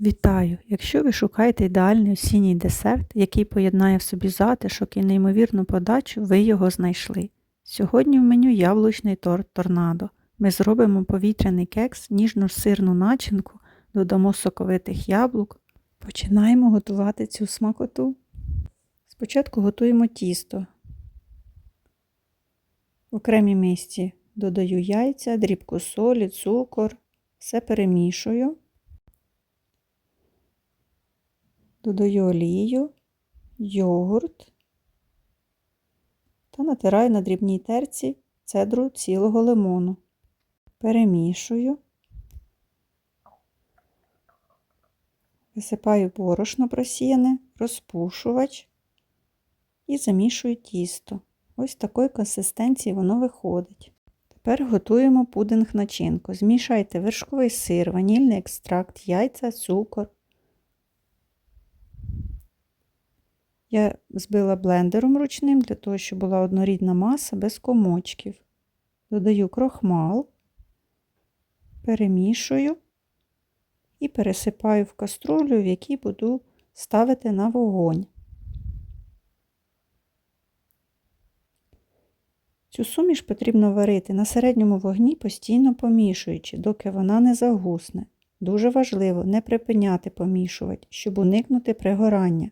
Вітаю! Якщо ви шукаєте ідеальний осінній десерт, який поєднає в собі затишок і неймовірну подачу, ви його знайшли. Сьогодні в меню яблучний торт торнадо. Ми зробимо повітряний кекс, ніжно-сирну начинку, додамо соковитих яблук. Починаємо готувати цю смакоту. Спочатку готуємо тісто. В окремій мисці додаю яйця, дрібку солі, цукор, все перемішую. Додаю олію, йогурт та натираю на дрібній терці цедру цілого лимону. Перемішую, висипаю борошно просіяне, розпушувач і замішую тісто. Ось такої консистенції воно виходить. Тепер готуємо пудинг начинку. Змішайте вершковий сир, ванільний екстракт, яйця, цукор. Я збила блендером ручним для того, щоб була однорідна маса без комочків. Додаю крохмал, перемішую і пересипаю в каструлю, в якій буду ставити на вогонь. Цю суміш потрібно варити на середньому вогні, постійно помішуючи, доки вона не загусне. Дуже важливо не припиняти помішувати, щоб уникнути пригорання.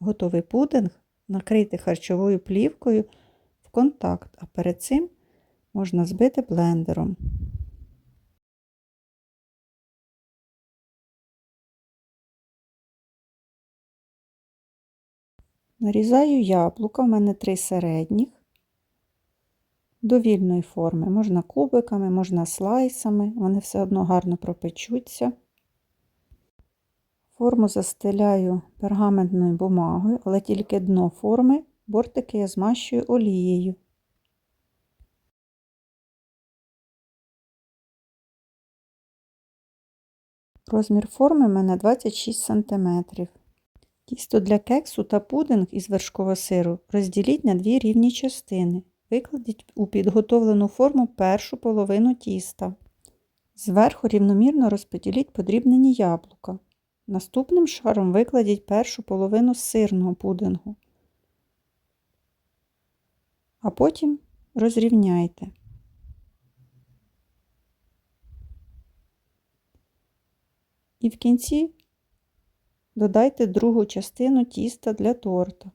Готовий пудинг накрити харчовою плівкою в контакт, а перед цим можна збити блендером. Нарізаю яблука, в мене три середніх, довільної форми. Можна кубиками, можна слайсами, вони все одно гарно пропечуться. Форму застеляю пергаментною бумагою, але тільки дно форми, бортики я змащую олією. Розмір форми в мене 26 см. Тісто для кексу та пудинг із вершкового сиру розділіть на дві рівні частини. Викладіть у підготовлену форму першу половину тіста. Зверху рівномірно розподіліть подрібнені яблука. Наступним шаром викладіть першу половину сирного пудингу, а потім розрівняйте. І в кінці додайте другу частину тіста для торта.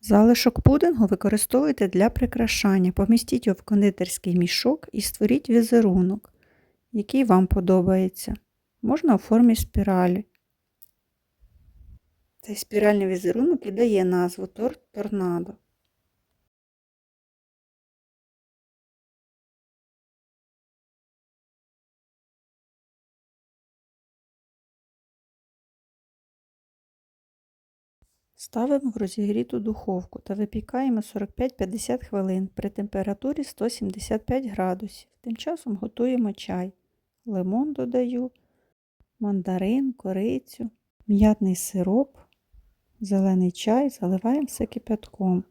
Залишок пудингу використовуйте для прикрашання. Помістіть його в кондитерський мішок і створіть візерунок, який вам подобається. Можна у формі спіралі. Цей спіральний візерунок і дає назву торт торнадо. Ставимо в розігріту духовку та випікаємо 45-50 хвилин при температурі 175 градусів. Тим часом готуємо чай. Лимон додаю, мандарин, корицю, м'ятний сироп, зелений чай, заливаємо все кипятком.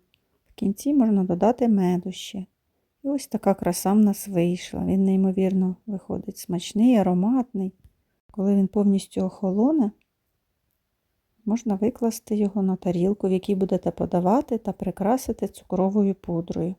В кінці можна додати меду. І ось така краса в нас вийшла. Він, неймовірно, виходить смачний, ароматний. Коли він повністю охолоне, Можна викласти його на тарілку, в якій будете подавати та прикрасити цукровою пудрою.